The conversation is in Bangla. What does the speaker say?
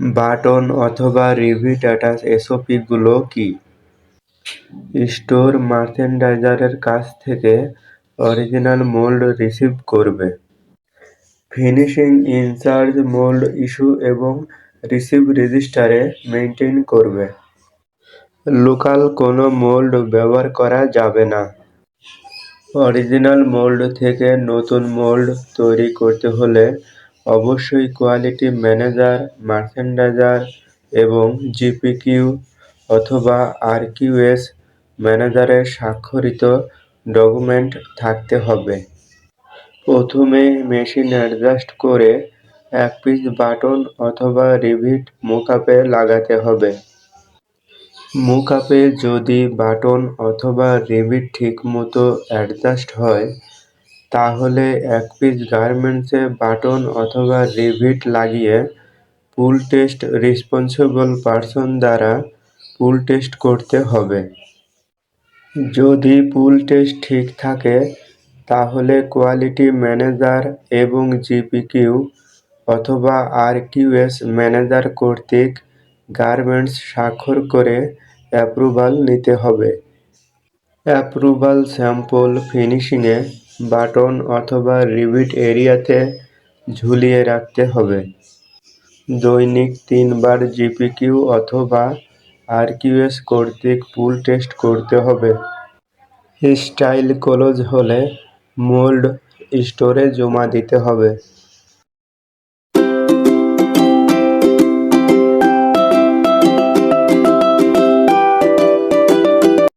বাটন অথবা রিভিট অ্যাটাচ এসওপিগুলো কি? স্টোর মার্চেন্ডাইজারের কাছ থেকে অরিজিনাল মোল্ড রিসিভ করবে। ফিনিশিং ইনচার্জ মোল্ড ইস্যু এবং রিসিভ রেজিস্টারে মেনটেন করবে। লোকাল কোনো মোল্ড ব্যবহার করা যাবে না। অরিজিনাল মোল্ড থেকে নতুন মোল্ড তৈরি করতে হলে অবশ্যই কোয়ালিটি ম্যানেজার মার্চেন্ডাইজার এবং জিপিকিউ অথবা আরকিউএস ম্যানেজারের স্বাক্ষরিত ডকুমেন্ট থাকতে হবে। প্রথমে মেশিন অ্যাডজাস্ট করে এক পিস বাটন অথবা রিভিট মুকআপে লাগাতে হবে। মুকআপে যদি বাটন অথবা রিভিট ঠিকমতো অ্যাডজাস্ট হয়, তাহলে এক পিস গার্মেন্টসে বাটন অথবা রিভিট লাগিয়ে পুল টেস্ট রেসপন্সিবল পারসন দ্বারা পুল টেস্ট করতে হবে। যদি পুল টেস্ট ঠিক থাকে, তাহলে কোয়ালিটি ম্যানেজার এবং জিপিকিউ অথবা আরকিউএস ম্যানেজার কর্তৃক গার্মেন্টস স্বাক্ষর করে অ্যাপ্রুভাল নিতে হবে। অ্যাপ্রুভাল স্যাম্পল ফিনিশিংয়ে বাটন অথবা রিভিট এরিয়াতে ঝুলিয়ে রাখতে হবে। দৈনিক তিনবার জিপিকিউ অথবা আরকিউএস কর্তৃক পুল টেস্ট করতে হবে। স্টাইল ক্লোজ হলে মোল্ড স্টোরে জমা দিতে হবে।